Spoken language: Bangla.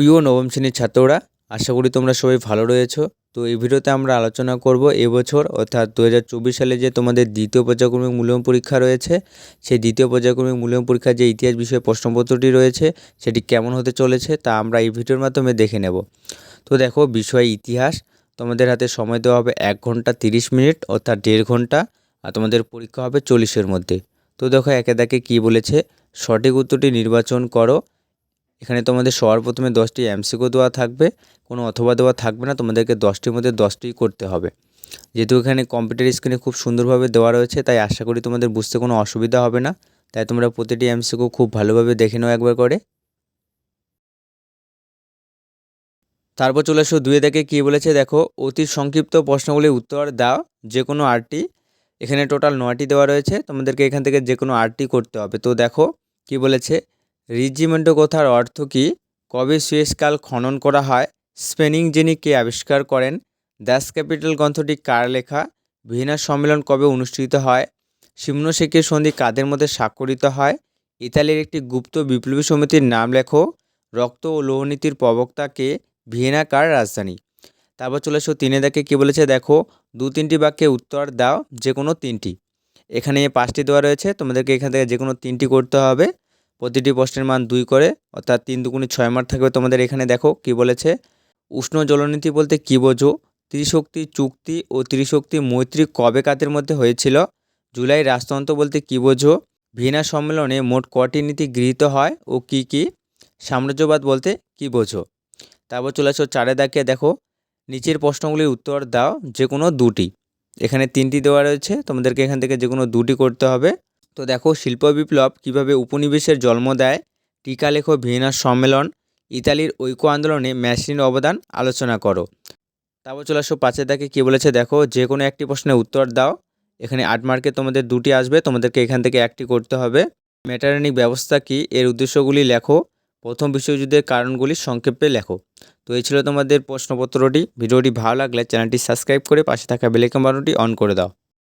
প্রিয় নবম শ্রেণির ছাত্ররা, আশা করি তোমরা সবাই ভালো রয়েছো। তো এই ভিডিওতে আমরা আলোচনা করব এবছর, অর্থাৎ দু হাজার চব্বিশ সালে যে তোমাদের দ্বিতীয় পর্যায়ক্রমিক মূল্যায়ন পরীক্ষা রয়েছে, সেই দ্বিতীয় পর্যায়ক্রমিক মূল্যায়ন পরীক্ষার যে ইতিহাস বিষয়ে প্রশ্নপত্রটি রয়েছে, সেটি কেমন হতে চলেছে তা আমরা এই ভিডিওর মাধ্যমে দেখে নেব। তো দেখো, বিষয় ইতিহাস, তোমাদের হাতে সময় দেওয়া হবে এক ঘণ্টা তিরিশ মিনিট, অর্থাৎ দেড় ঘণ্টা, আর তোমাদের পরীক্ষা হবে চল্লিশের মধ্যে। তো দেখো, একে দেখে কী বলেছে? সঠিক উত্তরটি নির্বাচন করো। এখানে তোমাদের সবার প্রথমে দশটি এমসিকিউ দেওয়া থাকবে, কোনো অথবা দেওয়া থাকবে না, তোমাদেরকে দশটির মধ্যে দশটিই করতে হবে। যেহেতু এখানে কম্পিউটার স্ক্রিনে খুব সুন্দরভাবে দেওয়া রয়েছে, তাই আশা করি তোমাদের বুঝতে কোনো অসুবিধা হবে না। তাই তোমরা প্রতিটি এমসিকো খুব ভালোভাবে দেখে নাও একবার করে। তারপর চলে আসো দুয়ে দেখে কী বলেছে, দেখো, অতি সংক্ষিপ্ত প্রশ্নগুলির উত্তর দাও যে কোনো আটটি এখানে টোটাল নয়টি দেওয়া রয়েছে, তোমাদেরকে এখান থেকে যে কোনো আটটি করতে হবে। তো দেখো, কি বলেছে রিজিমেন্টো কথার অর্থ কী? কবে সুয়েজকাল খনন করা হয়? স্পেনিং যিনি কে আবিষ্কার করেন? দ্যাস ক্যাপিটাল গ্রন্থটি কার লেখা? ভিয়েনা সম্মেলন কবে অনুষ্ঠিত হয়? সিমনো শেখের সন্ধি কাদের মধ্যে স্বাক্ষরিত হয়? ইতালির একটি গুপ্ত বিপ্লবী সমিতির নাম লেখো। রক্ত ও লৌহনীতির প্রবক্তাকে ভিয়েনা কার রাজধানী? তারপর চলে এসো তিনে দেখে কী বলেছে? দেখো, দু তিনটি বাক্যে উত্তর দাও যে কোনো তিনটি। এখানে পাঁচটি দেওয়া রয়েছে। তোমাদেরকে এখান থেকে যে কোনো তিনটি করতে হবে। প্রতিটি প্রশ্নের মান দুই করে, অর্থাৎ তিন দুগুণে ছয় মার্ক থাকবে তোমাদের এখানে দেখো কি বলেছে? উষ্ণ জলনীতি বলতে কী বোঝো? ত্রিশক্তি, চুক্তি ও ত্রিশক্তি মৈত্রী কবে কাতের মধ্যে হয়েছিল? জুলাই রাজতন্ত্র বলতে কী বোঝো? ভিয়েনা সম্মেলনে মোট কটি নীতি গৃহীত হয় ও কি কি? সাম্রাজ্যবাদ বলতে কী বোঝো? তারপর চলে আসো চারে দাগে দেখো। নিচের প্রশ্নগুলির উত্তর দাও যে কোনো দুটি। এখানে তিনটি দেওয়া রয়েছে, তোমাদেরকে এখান থেকে যে কোনো দুটি করতে হবে। তো দেখো শিল্প বিপ্লব কীভাবে উপনিবেশের জন্ম দেয়? টিকা লেখো ভিয়েনার সম্মেলন, ইতালির ঐক্য আন্দোলনে মেশিনের অবদান আলোচনা করো। তারপর চলে আসো পাঁচের দাগে কী বলেছে? দেখো, যে কোনো একটি প্রশ্নের উত্তর দাও। এখানে আট মার্কে তোমাদের দুটি আসবে, তোমাদেরকে এখান থেকে একটি করতে হবে। ম্যাটারনিক ব্যবস্থা কি? এর উদ্দেশ্যগুলি লেখো। প্রথম বিশ্বযুদ্ধের কারণগুলি সংক্ষেপে লেখো। তো এই ছিল তোমাদের প্রশ্নপত্রটি। ভিডিওটি ভালো লাগলে চ্যানেলটি সাবস্ক্রাইব করে পাশে থাকা বেলাইকন বাটনটি অন করে দাও।